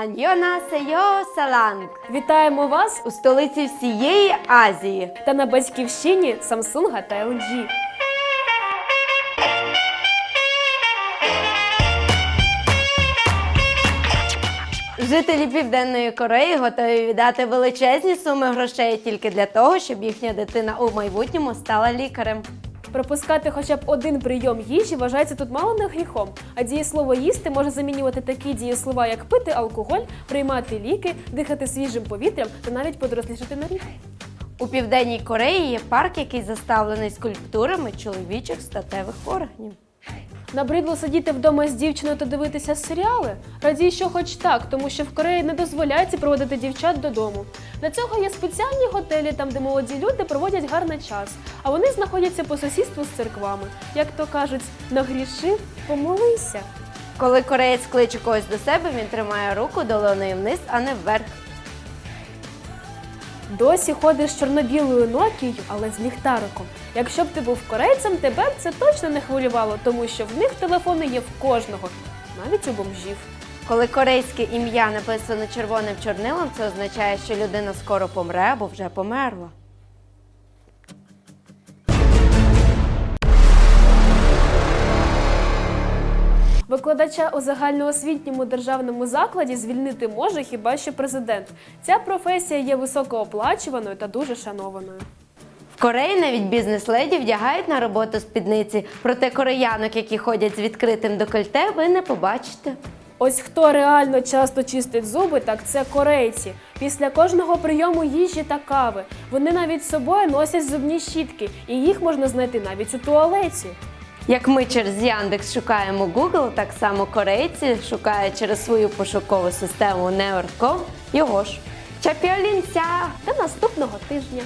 Аньйона Сейо Саланг Вітаємо вас у столиці всієї Азії. та на батьківщині Samsung та LG. Жителі Південної Кореї готові віддати величезні суми грошей тільки для того, щоб їхня дитина у майбутньому стала лікарем. Пропускати хоча б один прийом їжі вважається тут мало не гріхом, а дієслово їсти може замінювати такі дієслова, як пити алкоголь, приймати ліки, дихати свіжим повітрям та навіть подорослішати на рік. У Південній Кореї є парк, який заставлений скульптурами чоловічих статевих органів. Набридло сидіти вдома з дівчиною та дивитися серіали? Радій, що хоч так, тому що в Кореї не дозволяється проводити дівчат додому. Для цього є спеціальні готелі, там, де молоді люди проводять гарний час, а вони знаходяться по сусідству з церквами. Як то кажуть, нагрішив, помолися. Коли кореєць кличе когось до себе, він тримає руку долоною вниз, а не вверх. Досі ходиш чорно-білою Нокією, але з ліхтариком. Якщо б ти був корейцем, тебе б це точно не хвилювало, тому що в них телефони є в кожного, навіть у бомжів. Коли корейське ім'я написано червоним чорнилом, це означає, що людина скоро помре або вже померла. Викладача у загальноосвітньому державному закладі звільнити може хіба що президент. Ця професія є високооплачуваною та дуже шанованою. В Кореї навіть бізнес-леді вдягають на роботу спідниці, проте кореянок, які ходять з відкритим декольте, ви не побачите. Ось хто реально часто чистить зуби, так це корейці. Після кожного прийому їжі та кави вони навіть з собою носять зубні щітки, і їх можна знайти навіть у туалеті. Як ми через Яндекс шукаємо Google, так само корейці шукають через свою пошукову систему Never.com його ж. Чапіолінця! До наступного тижня.